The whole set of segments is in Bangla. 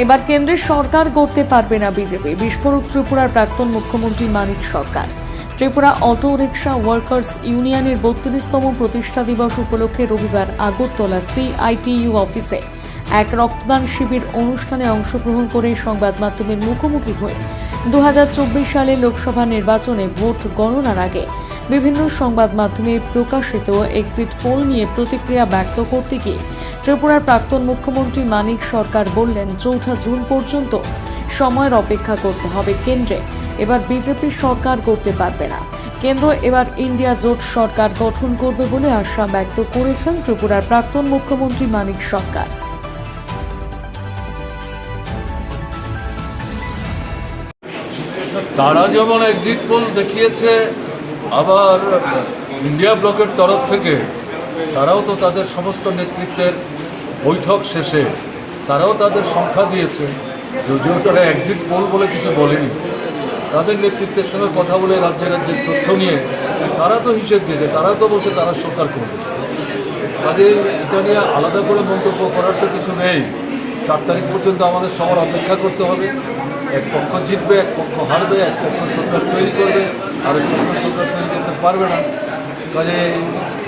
এবার কেন্দ্রের সরকার করতে পারবে না বিজেপি। বিস্ফোরক ত্রিপুরার প্রাক্তন মুখ্যমন্ত্রী Manik Sarkar. Tripura auto rickshaw workers ইউনিয়নের বত্রিশতম প্রতিষ্ঠা দিবস উপলক্ষে রবিবার আগরতলা সিআইটিইউ অফিসে এক রক্তদান শিবির অনুষ্ঠানে অংশগ্রহণ করে সংবাদ মাধ্যমের মুখোমুখি হয়ে দু হাজার চব্বিশ সালে লোকসভা নির্বাচনে ভোট গণনার আগে বিভিন্ন সংবাদ মাধ্যমে প্রকাশিত এক্সিট পোল নিয়ে প্রতিক্রিয়া ব্যক্ত করতে গিয়ে ত্রিপুরার প্রাক্তন মুখ্যমন্ত্রী মানিক সরকার বললেন, চৌঠা জুন পর্যন্ত সময়ের অপেক্ষা করতে হবে কেন্দ্রে। এবার বিজেপি সরকার করতে পারবে না। কেন্দ্র এবার ইন্ডিয়া জোট সরকার গঠন করবে বলে আশা ব্যক্ত করেছেন ত্রিপুরার প্রাক্তন মুখ্যমন্ত্রী মানিক সরকার। তারা যেমন এক্সিট পোল দেখিয়েছে, আবার ইন্ডিয়া ব্লকের তরফ থেকে তারাও তো তাদের সমস্ত নেতৃত্বের বৈঠক শেষে, তারাও তাদের সংখ্যা দিয়েছে। যদিও তারা এক্সিট পোল বলে কিছু বলেনি। তাদের নেতৃত্বের সঙ্গে কথা বলে রাজ্যে রাজ্যের তথ্য নিয়ে তারা তো হিসেব দিয়েছে, তারা তো বলছে তারা সরকার করবে। কাজে এটা নিয়ে আলাদা করে মন্তব্য করার তো কিছু নেই। চার তারিখ পর্যন্ত আমাদের সবার অপেক্ষা করতে হবে। এক পক্ষ জিতবে, এক পক্ষ হারবে, এক পক্ষ সরকার তৈরি করবে আর এক পক্ষ সরকার তৈরি করতে পারবে না। কাজে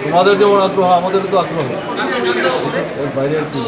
তোমাদের যেমন আগ্রহ আমাদেরও তো আগ্রহ বাইরে আর কি?